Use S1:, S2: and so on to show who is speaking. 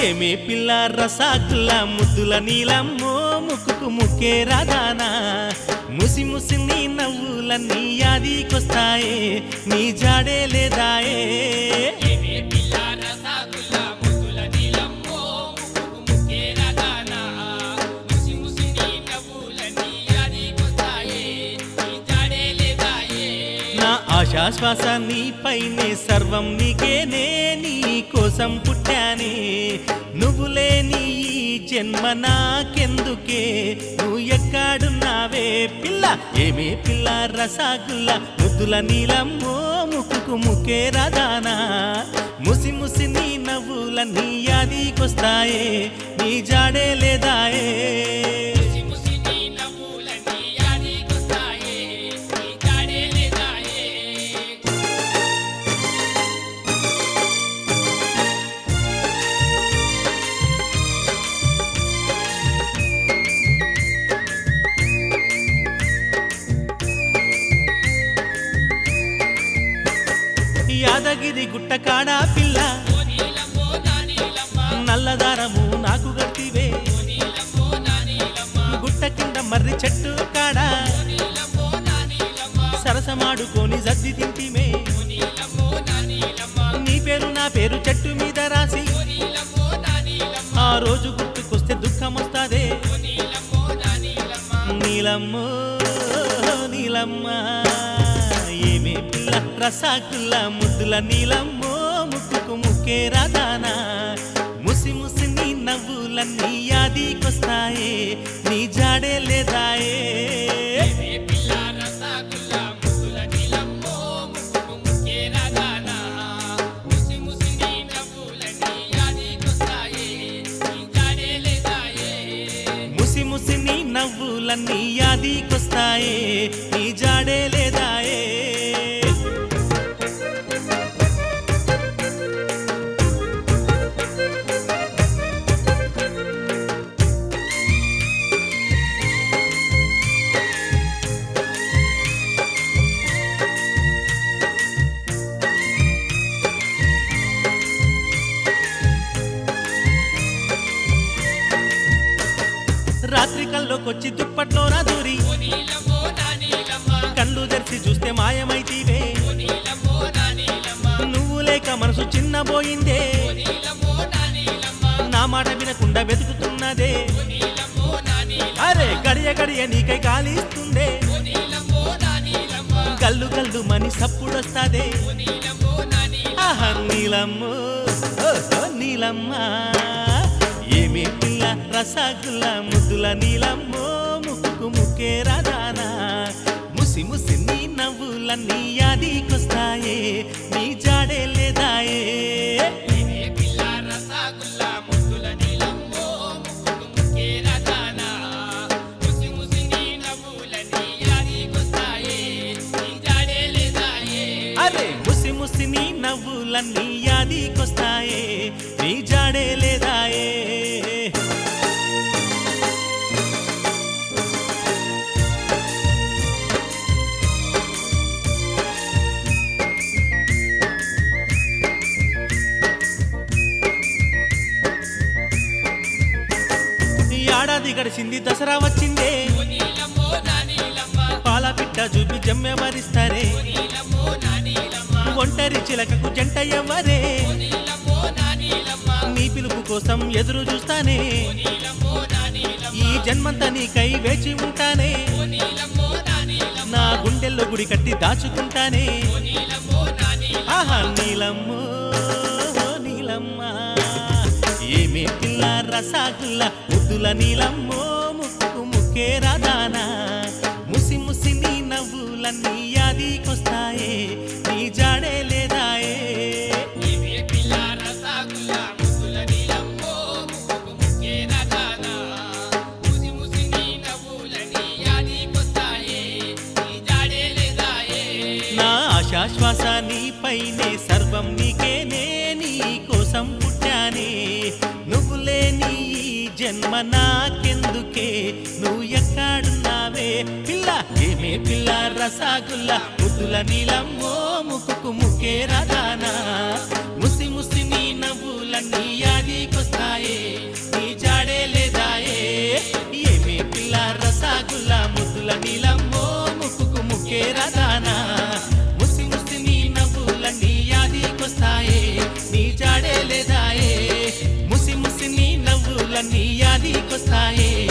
S1: ఏమే పిల్ల రసాకుల ముద్దుల నీలమ్మో ముక్కుకు ముక్కే రాదానా ముసి ముసి నీ నవ్వులన్నీ యాదికొస్తాయే నీ జాడే లేదాయే.
S2: నీ నీ
S1: నా ఆశాశ్వాస నీపైనే సర్వం నీకేనే నీ కోసం పుట్టానే. నువ్వు లేని ఈ జన్మ నాకెందుకే? నువ్వు ఎక్కడున్నావే పిల్ల ఏమే పిల్ల రసాగుల్ల ముద్దుల నీలమ్మో ముక్కుకు ముక్కే రాదానా? ముసి ముసి నీ నవ్వులన్నీ యాదికొస్తాయే నీ జాడే లేదాయే? యాదగిరి గుట్ట కాడా పిల్ల. నల్లదారము నాకు గట్టివే. గుట్ట కింద మర్రి చెట్టు కాడా. సరసమాడుకొని జద్ది తింటిమే.
S2: నీ
S1: పేరు నా పేరు చెట్టు మీద రాసి. ఆ రోజు గుర్తుకొస్తే దుఃఖం వస్తాదే
S2: నీలమ్మో నీలమ్మా.
S1: రసాకుల్ల ముద్దుల నీలమ్మో ముక్కుకు ముక్కే రాదానా ముసి ముసి నీ నవ్వులన్నీ యాదికొస్తాయే నీ జాడే లేదాయే.
S2: ముసి ముసి నీ నవ్వులన్నీ యాదికొస్తాయే నీ జాడే లేదాయే.
S1: వచ్చి దుప్పట్లో నా దూరి కళ్ళు తెరిచి చూస్తే మాయమైతీవే. నువ్వు లేక మనసు చిన్నబోయిందే.
S2: నా
S1: మాట వినకుండా వెతుకుతున్నదే. అరే గడియ గడియ నీకై కాలిస్తుందే కళ్ళు కళ్ళు మని సప్పుడొస్తాదే.
S2: వస్తాదే నీలమ్మో నా నీలమ్మ.
S1: రసగుల్ల ముద్దుల నీలమ్మో ముక్కే రాదానా ముసి ముసి నీ యాదికొస్తాయే నీ
S2: ముసి నవ్వులన్నీ యాదికొస్తాయే నీ జాడే లేదాయే.
S1: అరే ముసి ముసి నీ నవ్వులన్నీ యాదికొస్తాయే నీ జాడే లేదాయే. ఏడాది గడిచింది దసరా వచ్చిందే.
S2: పాలపిట్ట నీలమ్మో
S1: చూపి జమ్మె మరిస్తారే. ఒంటరి చిలకకు జంట ఎవ్వరే.
S2: నీ
S1: పిలుపు కోసం ఎదురు చూస్తానే. ఈ జన్మంతా నీకై వేచి ఉంటానే.
S2: నా
S1: గుండెల్లో గుడి కట్టి దాచుకుంటానే. ఆహా నీలమ్మో. రసాగుల్ల ముద్దుల నీలమ్మో ముక్కు ముక్కే రాదానా ముసి ముసి నీ నవ్వులన్నీ యాదికొస్తాయే నీ జాడే లేదాయే.
S2: నా
S1: ఆశాశ్వాస నీపైనే సర్వం నీకేనే. జన్మ నాకెందుకే? నువ్వు ఎక్కడున్నావే? పిల్ల ఏమే పిల్ల? రసాగుల్ల ముద్దుల నీలం ఓ ముక్కుకు ముకే రదానా? ahí.